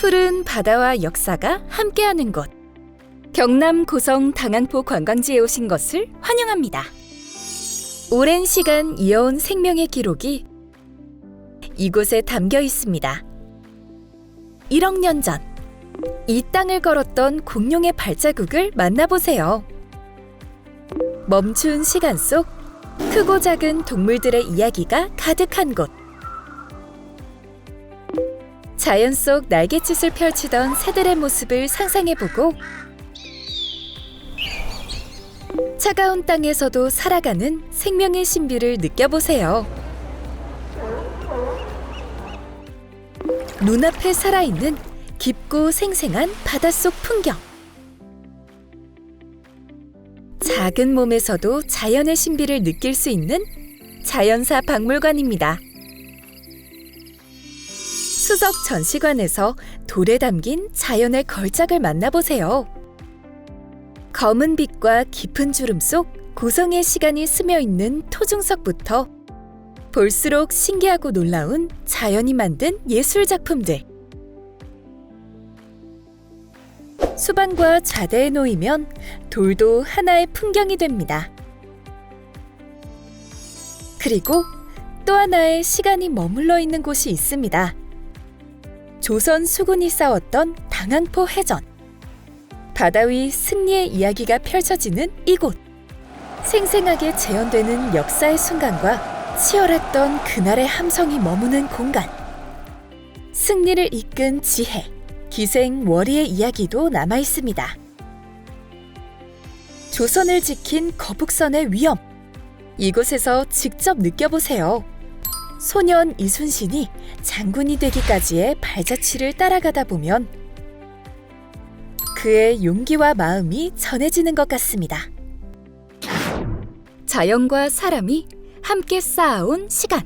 푸른 바다와 역사가 함께하는 곳. 경남 고성 당안포 관광지에 오신 것을 환영합니다. 오랜 시간 이어온 생명의 기록이 이곳에 담겨 있습니다. 1억 년 전, 이 땅을 걸었던 공룡의 발자국을 만나보세요. 멈춘 시간 속 크고 작은 동물들의 이야기가 가득한 곳. 자연 속 날갯짓을 펼치던 새들의 모습을 상상해보고 차가운 땅에서도 살아가는 생명의 신비를 느껴보세요. 눈앞에 살아있는 깊고 생생한 바닷속 풍경. 작은 몸에서도 자연의 신비를 느낄 수 있는 자연사 박물관입니다. 수석 전시관에서 돌에 담긴 자연의 걸작을 만나보세요. 검은 빛과 깊은 주름 속 고성의 시간이 스며 있는 토중석부터 볼수록 신기하고 놀라운 자연이 만든 예술 작품들. 수반과 좌대에 놓이면 돌도 하나의 풍경이 됩니다. 그리고 또 하나의 시간이 머물러 있는 곳이 있습니다. 조선 수군이 싸웠던 당항포 해전. 바다 위 승리의 이야기가 펼쳐지는 이곳. 생생하게 재현되는 역사의 순간과 치열했던 그날의 함성이 머무는 공간. 승리를 이끈 지혜, 기생 월의의 이야기도 남아 있습니다. 조선을 지킨 거북선의 위엄. 이곳에서 직접 느껴보세요. 소년 이순신이 장군이 되기까지의 발자취를 따라가다 보면 그의 용기와 마음이 전해지는 것 같습니다. 자연과 사람이 함께 쌓아온 시간.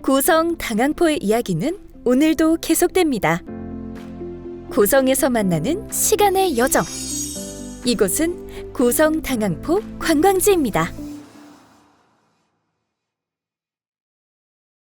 고성 당항포의 이야기는 오늘도 계속됩니다. 고성에서 만나는 시간의 여정. 이곳은 고성 당항포 관광지입니다.